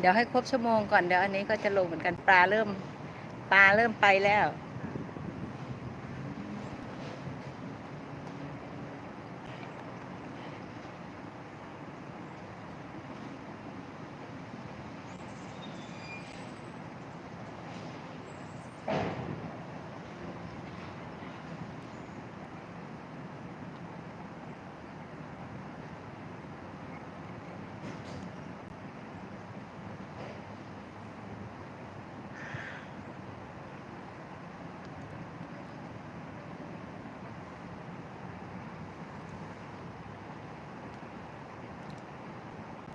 เดี๋ยวให้ครบชั่วโมงก่อนเดี๋ยวอันนี้ก็จะลงเหมือนกันปลาเริ่มปลาเริ่มไปแล้ว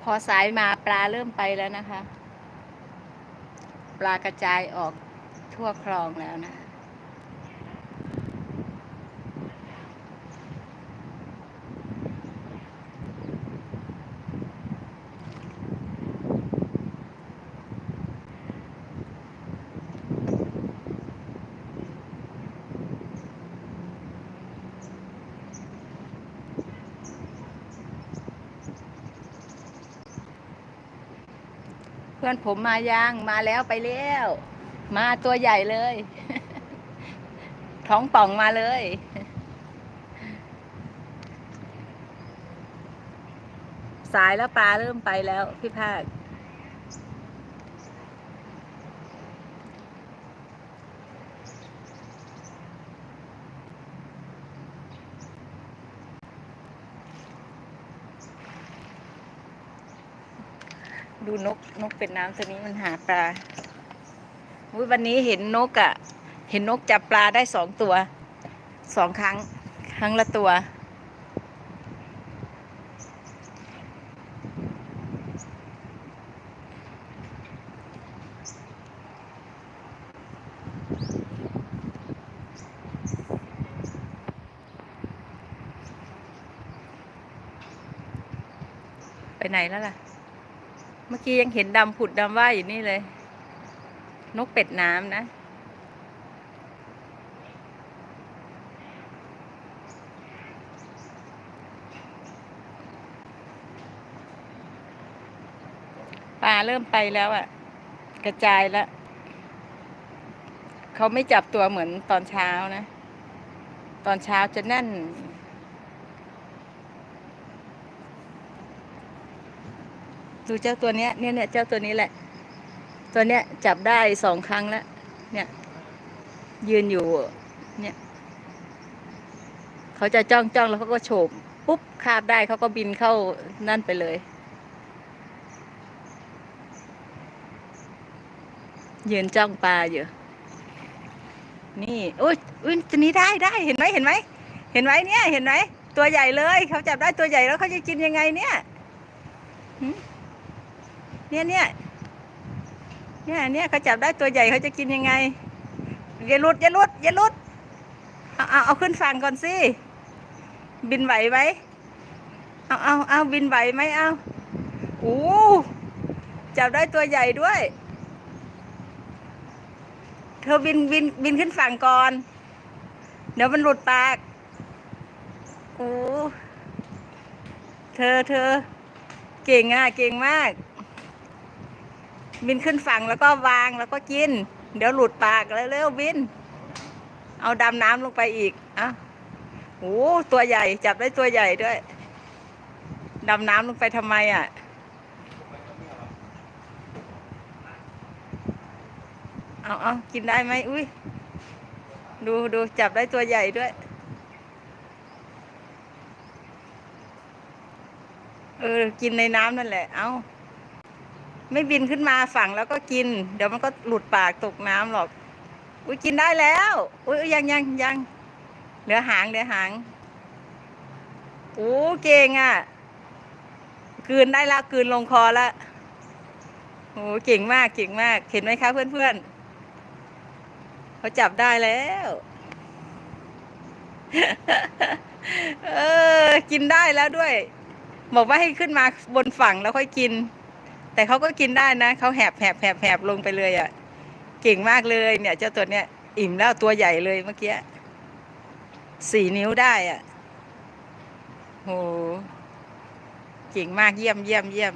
พอสายมาปลาเริ่มไปแล้วนะคะ ปลากระจายออกทั่วคลองแล้วนะเพื่อนผมมายังมาแล้วไปแล้ว มาตัวใหญ่เลย ท้องป่องมาเลยสายแล้วปลาเริ่มไปแล้วพี่ภาค ดูนกนกเป็ดน้ำตัวนี้มันหาปลาวันนี้เห็นนกอะ่ะ เห็นนกจับปลาได้สองตัวสองครั้ง ครั้งละตัว ไปไหนแล้วล่ะ เมื่อกี้ยังเห็นดำผุดดำว่ายอยู่นี่เลย นกเป็ดน้ำนะ ปลาเริ่มไปแล้วอะ่ะ กระจายแล้ว เขาไม่จับตัวเหมือนตอนเช้านะ ตอนเช้าจะแน่น ดูเจ้าตัวเนี้ยเนี่ยเนี่ยเจ้าตัวนี้แหละ ตัวเนี้ยจับได้สองครั้งแล้ว เนี่ย ยืนอยู่ เนี่ยเขาจะจ้องจ้องแล้วเขาก็โฉบปุ๊บคาบได้เขาก็บินเข้านั่นไปเลย ยืนจ้องปลาอยู่นี่อุ้ยอุ้ยตัวนี้ได้ได้เห็นไหมเห็นไหมเห็นไหมเนี่ย เห็นไหมตัวใหญ่เลยเขาจับได้ตัวใหญ่แล้วเขาจะกินยังไงเนี่ย เนี่ยเนี่ยเนี่ยเนี่ยเขาจับได้ตัวใหญ่เขาจะกินยังไงอย่าลุดอย่าลุดอย่าลุดเอาเอาเอาขึ้นฝั่งก่อนสิ บินไหวไหมเอาเอาเอาบินไหวไหมเอาโอ้จับได้ตัวใหญ่ด้วย เธอบินบินบินขึ้นฝั่งก่อน เดี๋ยวมันหลุดปากโอ้เธอเธอ เก่งอะ เก่งมาก บินขึ้นฝั่งแล้วก็วางแล้วก็กิน เดี๋ยวหลุดปากแล้วเร็วๆบิน เอาดำน้ำลงไปอีกอะโอ้ตัวใหญ่จับได้ตัวใหญ่ด้วยดำน้ำลงไปทำไมอะเอาเอากินได้ไหมอุ้ยดูดูจับได้ตัวใหญ่ด้วย เออ กินในน้ำนั่นแหละ เอา ไม่บินขึ้นมาฝั่งแล้วก็กิน เดี๋ยวมันก็หลุดปากตกน้ำหรอก อุ้ยกินได้แล้ว อุ้ยยังยังยังเหลือหางเหลือหางโอ้เก่งอะกืนได้ละกืนลงคอละโอ้เก่งมากเก่งมาก เห็นไหมคะเพื่อนๆเขาจับได้แล้ว เออ กินได้แล้วด้วย บอกว่าให้ขึ้นมาบนฝั่งแล้วค่อยกิน แต่เขาก็กินได้นะเขาแหบแหบแหบแหบลงไปเลยอะ่ะเก่งมากเลยเนี่ยเจ้าตัวเนี้ยอิ่มแล้วตัวใหญ่เลยเมื่อกี้สี่นิ้วได้อะ่ะโหเก่งมากเยี่ยมเยี่ยมเยี่ยม